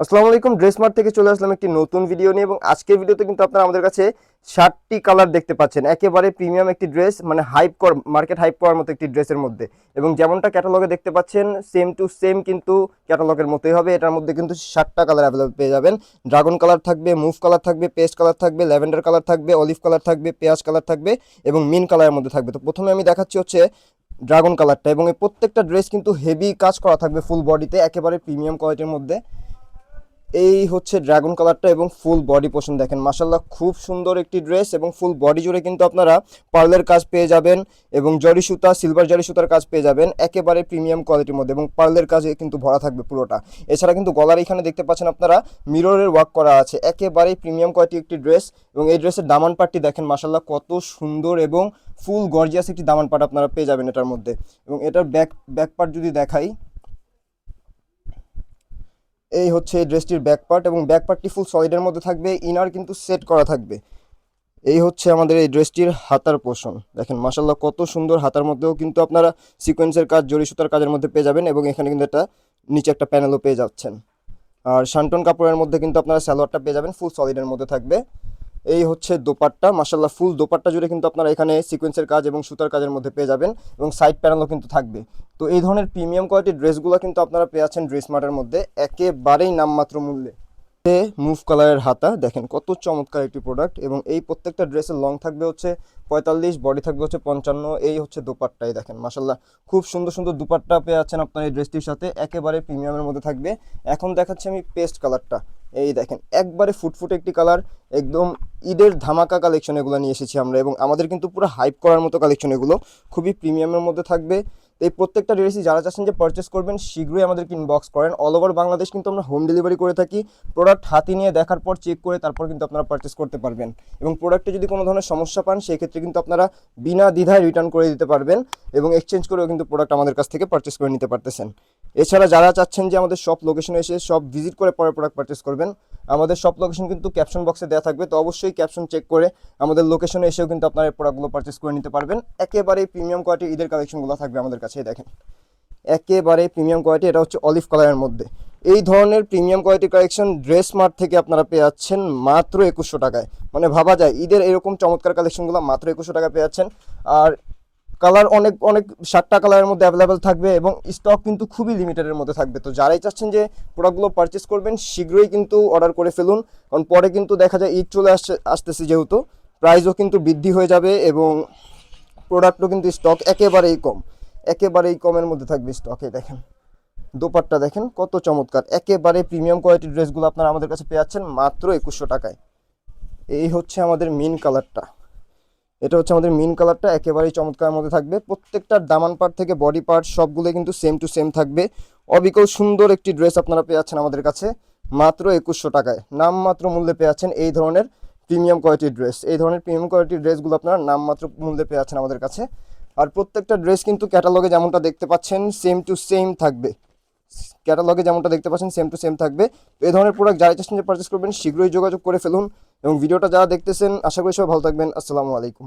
আসসালামু আলাইকুম dress mart থেকে চলে আসলাম একটি নতুন ভিডিও নিয়ে এবং আজকের ভিডিওতে কিন্তু আপনারা আমাদের কাছে ষাটটি কালার দেখতে পাচ্ছেন। একেবারে প্রিমিয়াম একটি ড্রেস মানে হাইপ কর মার্কেট হাইপ করার মতো একটি ড্রেসের মধ্যে। এবং যেমনটা ক্যাটালগে দেখতে পাচ্ছেন সেম টু সেম কিন্তু ক্যাটালগের মতোই হবে। এটার মধ্যে কিন্তু ষাটটা কালার অ্যাভেলেবল পেয়ে যাবেন। ড্রাগন কালার থাকবে মুভ কালার থাকবে পেস্ট কালার থাকবে ল্যাভেন্ডার কালার থাকবে অলিভ কালার থাকবে পেঁয়াজ কালার থাকবে এবং মিন কালারের মধ্যে থাকবে। তো প্রথমে আমি দেখাচ্ছি হচ্ছে ড্রাগন কালারটা এবং এই প্রত্যেকটা ড্রেস কিন্তু হেভি কাজ করা থাকবে ফুল বডিতে একেবারে প্রিমিয়াম কোয়ালিটির মধ্যে। এই হচ্ছে ড্রাগন কালারটা এবং ফুল বডি পোর্শন দেখেন। মাসাল্লাহ খুব সুন্দর একটি ড্রেস এবং ফুল বডি জুড়ে কিন্তু আপনারা পার্লের কাজ পেয়ে যাবেন এবং জরি সুতা সিলভার জরি সুতার কাজ পেয়ে যাবেন একেবারে প্রিমিয়াম কোয়ালিটির মধ্যে এবং পার্লের কাজে কিন্তু ভরা থাকবে পুরোটা। এছাড়া কিন্তু গলার এখানে দেখতে পাচ্ছেন আপনারা মিররের ওয়ার্ক করা আছে। একেবারে প্রিমিয়াম কোয়ালিটি একটি ড্রেস এবং এই ড্রেসের দামান পাটটি দেখেন মাসাল্লাহ কত সুন্দর এবং ফুল গর্জিয়াস একটি দামান পাট আপনারা পেয়ে যাবেন এটার মধ্যে। এবং এটার ব্যাক ব্যাক পার্ট যদি দেখাই এই হচ্ছে ড্রেসটির ব্যাক পার্ট এবং ব্যাক পার্টটি ফুল সলিডের মধ্যে থাকবে ইনার কিন্তু সেট করা থাকবে। এই হচ্ছে আমাদের এই ড্রেসটির হাতার পোষণ দেখেন মাসাল্লাহ কত সুন্দর হাতার মধ্যেও কিন্তু আপনারা সিকোয়েন্সের কাজ জড়ি সুতার কাজের মধ্যে পেয়ে যাবেন এবং এখানে কিন্তু একটা নিচে একটা প্যানেলও পেয়ে যাচ্ছেন। আর শান্টন কাপড়ের মধ্যে কিন্তু আপনারা স্যালোয়ারটা পেয়ে যাবেন ফুল সলিডের মধ্যে থাকবে। এই হচ্ছে দোপাট্টা। মাসাল্লাহ ফুল দোপাট্টা জুড়ে কিন্তু আপনারা এখানে সিকোয়েন্সের কাজ এবং সুতার কাজের মধ্যে পেয়ে যাবেন এবং সাইড প্যানেলও কিন্তু থাকবে। তো এই ধরনের প্রিমিয়াম কোয়ালিটির ড্রেসগুলো কিন্তু আপনারা পেয়ে যাচ্ছেন ড্রেস মার্টের মধ্যে, একেবারেই নামমাত্র মূল্যে। মুভ কালারের হাতা, দেখেন কত চমৎকার একটি প্রোডাক্ট এবং এই প্রত্যেকটা ড্রেসের লং থাকবে হচ্ছে পঁয়তাল্লিশ বডি থাকবে হচ্ছে পঞ্চান্ন, এই হচ্ছে দুপাট্টাই দেখেন মাসাল্লাহ খুব সুন্দর সুন্দর দুপাট্টা পেয়ে যাচ্ছেন আপনার এই ড্রেসটির সাথে, একেবারে প্রিমিয়ামের মধ্যে থাকবে। এখন দেখাচ্ছি আমি পেস্ট কালারটা এই দেখেন, একবারে ফুটফুট একটি কালার একদম ঈদের ধামাকা কালেকশন এগুলো নিয়ে এসেছি আমরা এবং আমাদের কিন্তু পুরো হাইপ করার মতো কালেকশন এগুলো খুবই প্রিমিয়ামের মধ্যে থাকবে। এই প্রত্যেকটা ড্রেসই যারা চাচ্ছেন যে পারচেস করবেন, শীঘ্রই আমাদেরকে ইনবক্স করেন। অল ওভার বাংলাদেশ কিন্তু আমরা হোম ডেলিভারি করে থাকি। প্রোডাক্ট হাতে নিয়ে দেখার পর চেক করে তারপর কিন্তু আপনারা পারচেস করতে পারবেন। এবং প্রোডাক্টে যদি কোনো ধরনের সমস্যা পান সেই ক্ষেত্রে কিন্তু আপনারা বিনা দ্বিধায় রিটার্ন করে দিতে পারবেন এবং এক্সচেঞ্জ করেও কিন্তু প্রোডাক্ট আমাদের কাছ থেকে পারচেস করে নিতে পারতেছেন। এছাড়া যারা চাচ্ছেন যে আমাদের সব লোকেশনে এসে সব ভিজিট করে পরে প্রোডাক্ট পারচেস করবেন আমাদের সব লোকেশন কিন্তু ক্যাপশন বক্সে দেওয়া থাকবে। তো অবশ্যই ক্যাপশন চেক করে আমাদের লোকেশনে এসেও কিন্তু আপনারা এই প্রোডাক্টগুলো পারচেস করে নিতে পারবেন। একেবারে প্রিমিয়াম কোয়ালিটির ঈদের কালেকশনগুলো থাকবে আমাদের কাছে দেখেন। একেবারে প্রিমিয়াম কোয়ালিটি এটা হচ্ছে অলিভ কালারের মধ্যে। এই ধরনের premium quality collection Dress Mart থেকে আপনারা পেয়ে যাচ্ছেন মাত্র একুশশো টাকায়। মানে ভাবা যায়, ঈদের এরকম চমৎকার কালেকশনগুলো মাত্র একুশশো টাকায় পেয়ে যাচ্ছেন। আর কালার অনেক অনেক সাতটা কালারের মধ্যে অ্যাভেলেবেল থাকবে এবং স্টক কিন্তু খুবই লিমিটেডের মধ্যে থাকবে। তো যারাই চাচ্ছেন যে প্রোডাক্টগুলো পারচেস করবেন, শীঘ্রই কিন্তু অর্ডার করে ফেলুন। কারণ পরে কিন্তু দেখা যায় ঈদ চলে আসছে, আসতেছে যেহেতু। প্রাইসও কিন্তু বৃদ্ধি হয়ে যাবে এবং প্রোডাক্টও কিন্তু স্টক একেবারেই কম। একেবারেই কমের মধ্যে থাকবে স্টকে দেখেন। দোপাট্টা দেখেন, কত চমৎকার। একেবারে প্রিমিয়াম কোয়ালিটির ড্রেসগুলো আপনারা আমাদের কাছে পেয়ে যাচ্ছেন মাত্র একুশশো টাকায়। এই হচ্ছে আমাদের মেন কালারটা এটা হচ্ছে আমাদের মিন কালারটা একেবারেই চমৎকার মধ্যে থাকবে। প্রত্যেকটার দামান পার্ট থেকে বডি পার্ট সবগুলোই কিন্তু সেম টু সেম থাকবে। অবিকল সুন্দর একটি ড্রেস আপনারা পেয়ে যাচ্ছেন আমাদের কাছে, মাত্র একুশশো টাকায়। নামমাত্র মূল্যে পেয়ে যাচ্ছেন এই ধরনের প্রিমিয়াম কোয়ালিটির ড্রেস এই ধরনের প্রিমিয়াম কোয়ালিটির ড্রেসগুলো আপনারা নামমাত্র মূল্যে পেয়ে যাচ্ছেন আমাদের কাছে। আর প্রত্যেকটা ড্রেস কিন্তু ক্যাটালগে যেমনটা দেখতে পাচ্ছেন সেম টু সেম থাকবে। ক্যাটালগে যেমনটা দেখতে পাচ্ছেন সেম টু সেম থাকবে। এই ধরনের প্রোডাক্ট যারা চাচ্ছেন যে পারচেস করবেন, শীঘ্রই যোগাযোগ করে ফেলুন। এবং ভিডিওটা যারা দেখতেছেন আশা করি সবাই ভালো থাকবেন। আসসালামু আলাইকুম।